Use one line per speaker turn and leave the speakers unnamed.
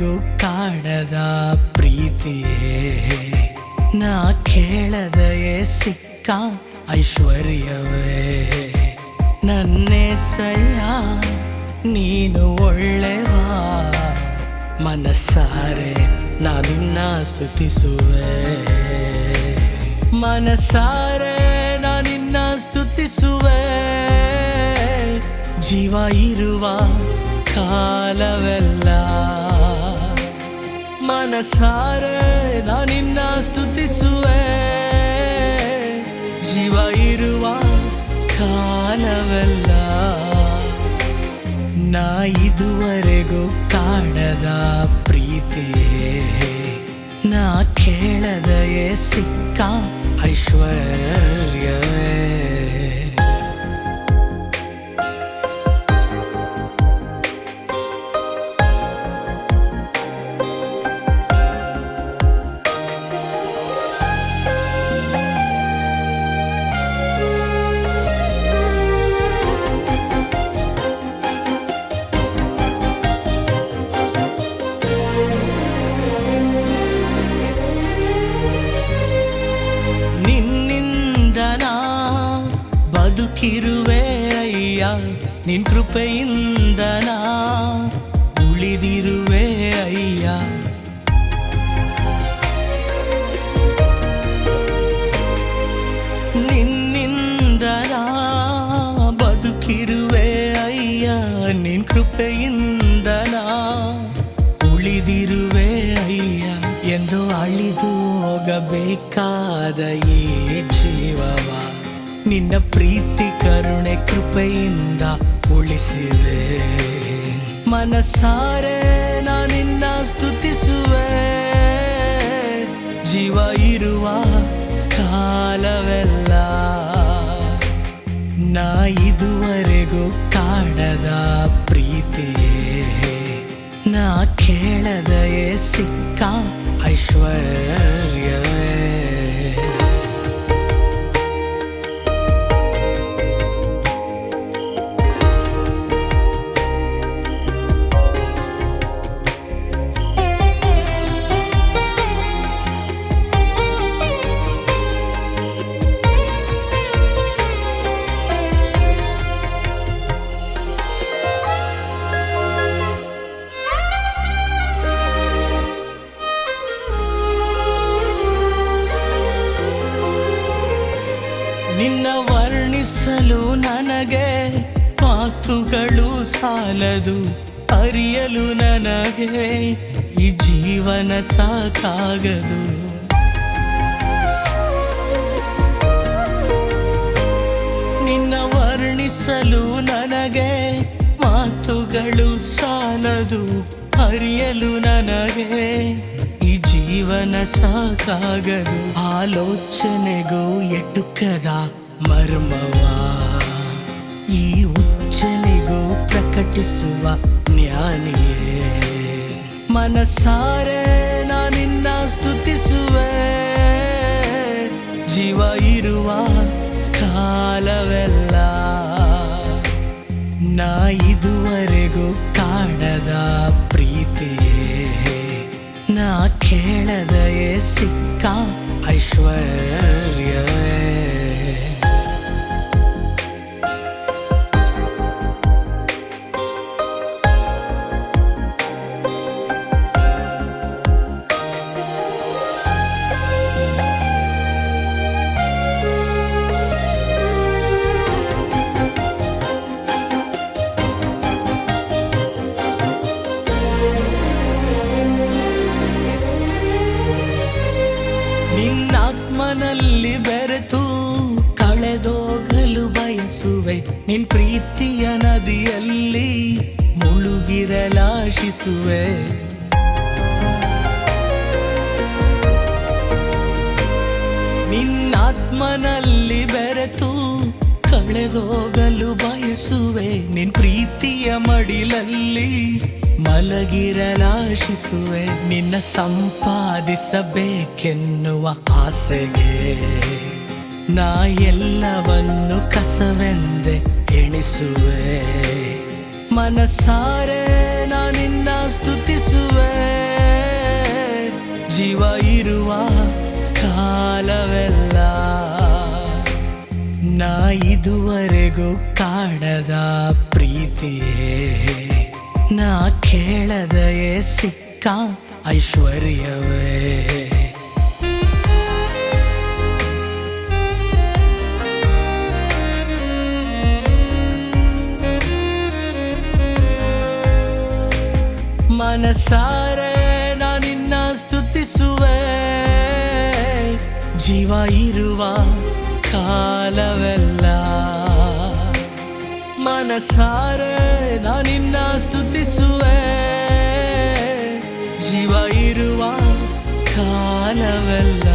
ಇದುವರೆಗೂ ಕಾಣದ ಪ್ರೀತಿಯೇ? ನಾ ಕೇಳದೆಯೇ ಸಿಕ್ಕ ಐಶ್ವರ್ಯವೇ? ನನ್ನೇ ಸಯ್ಯ, ನೀನು ಒಳ್ಳೆವಾ? ಮನಸ್ಸಾರೆ, ನಾನಿನ್ನ ಸ್ತುತಿಸುವೆ. ಮನಸ್ಸಾರೆ, ನಾನಿನ್ನ ಸ್ತುತಿಸುವೆ. ಜೀವ ಇರುವ ಕಾಲವೆಲ್ಲ ಮನಸಾರೆ ನಾನಿನ್ನ ಸ್ತುತಿಸುವೆ. ಜೀವ ಇರುವ ಕಾಲವೆಲ್ಲ ನಾ ಇದುವರೆಗೂ ಕಾಣದ ಪ್ರೀತಿ. ನಾ ಕೇಳದಯೇ ಸಿಕ್ಕ ಐಶ್ವರ್ಯವೇ. ಬದುಕಿರುವೆ ಅಯ್ಯ, ನಿನ್ ಕೃಪೆಯಿಂದ ನಾ ಉಳಿದಿರುವೆ ಅಯ್ಯ. ನಿನ್ನಿಂದ ನಾ ಬದುಕಿರುವೆ ಅಯ್ಯ, ನಿನ್ ಕೃಪೆಯಿಂದ ನಾ ಉಳಿದಿರುವೆ ಅಯ್ಯ. ಎಂದು ಅಳಿದು ಹೋಗಬೇಕಾದ ಈ ಜೀವವ ನಿನ್ನ ಪ್ರೀತಿ, ಕರುಣೆ, ಕೃಪೆಯಿಂದ ಉಳಿಸಿದೆ ಮನಸಾರೆ ನಾನಿನ್ನ ಸ್ತುತಿಸುವೆ. ಜೀವ ಇರುವ ಕಾಲವೆಲ್ಲ ನಾ ಇದುವರೆಗೂ ಕಾಣದ ಪ್ರೀತಿಯೇ. ನಾ ಕೇಳದಯೇ ಸಿಕ್ಕ ಐಶ್ವರ್ಯವೇ ವರ್ಣಿಸಲು ನನಗೆ ಮಾತುಗಳು ಸಾಲದು, ಅರಿಯಲು ನನಗೆ ಈ ಜೀವನ ಸಾಕಾಗದು. ನಿನ್ನ ವರ್ಣಿಸಲು ನನಗೆ ಮಾತುಗಳು ಸಾಲದು, ಅರಿಯಲು ನನಗೆ ಈ ಜೀವನ ಸಾಕಾಗದು. ಆಲೋಚನೆಗೂ ಎಟುಕದ ಮರ್ಮವ. ಈ ಉಚ್ಚನಿಗೂ ಪ್ರಕಟಿಸುವ ಜ್ಞಾನಿಯೇ. ಮನಸಾರೆ ನಾನಿನ್ನ ಸ್ತುತಿಸುವೆ. ಜೀವ ಇರುವ ಕಾಲವೆಲ್ಲ ನಾ ಇದುವರೆಗೂ ಕಾಣದ ಪ್ರೀತಿಯೇ. ನಾ ಕೇಳದಯೇ ಸಿಕ್ಕ ಐಶ್ವರ್ಯವೇ. ನಿನ್ನಾತ್ಮನಲ್ಲಿ ಬೆರೆತು ಕಳೆದೋಗಲು ಬಯಸುವೆ. ನಿನ್ ಪ್ರೀತಿಯ ನದಿಯಲ್ಲಿ ಮುಳುಗಿರಲಾಶಿಸುವೆ. ನಿನ್ನಾತ್ಮನಲ್ಲಿ ಬೆರೆತು ಕಳೆದೋಗಲು ಬಯಸುವೆ. ನಿನ್ ಪ್ರೀತಿಯ ಮಡಿಲಲ್ಲಿ ಮಲಗಿರಲಾಶಿಸುವೆ, ನಿನ್ನ ಸಂಪಾದಿಸಬೇಕೆನ್ನುವ ಆಸೆಗೆ. ನಾ ಎಲ್ಲವನ್ನು ಕಸವೆಂದೆ ಎಣಿಸುವೆ. ಮನಸಾರೆ ನಾ ನಿನ್ನ ಸ್ತುತಿಸುವೆ. ಜೀವ ಇರುವ ಕಾಲವೆಲ್ಲ ನಾ ಇದುವರೆಗೂ ಕಾಣದ ಪ್ರೀತಿಯೇ. ನಾ ಕೇಳದಯೇ ಸಿಕ್ಕ ಐಶ್ವರ್ಯವೇ? ಮನಸಾರೆ ನಾ ನಿನ್ನ ಸ್ತುತಿಸುವೆ. ಜೀವ ಇರುವ ಕಾಲವೆಲ್ಲ. ಮನಸಾರೆ ನಾ ನಿನ್ನ ಸ್ತುತಿಸುವೆ ಜೀವ ಇರುವ ಕಾಲವೆಲ್ಲ.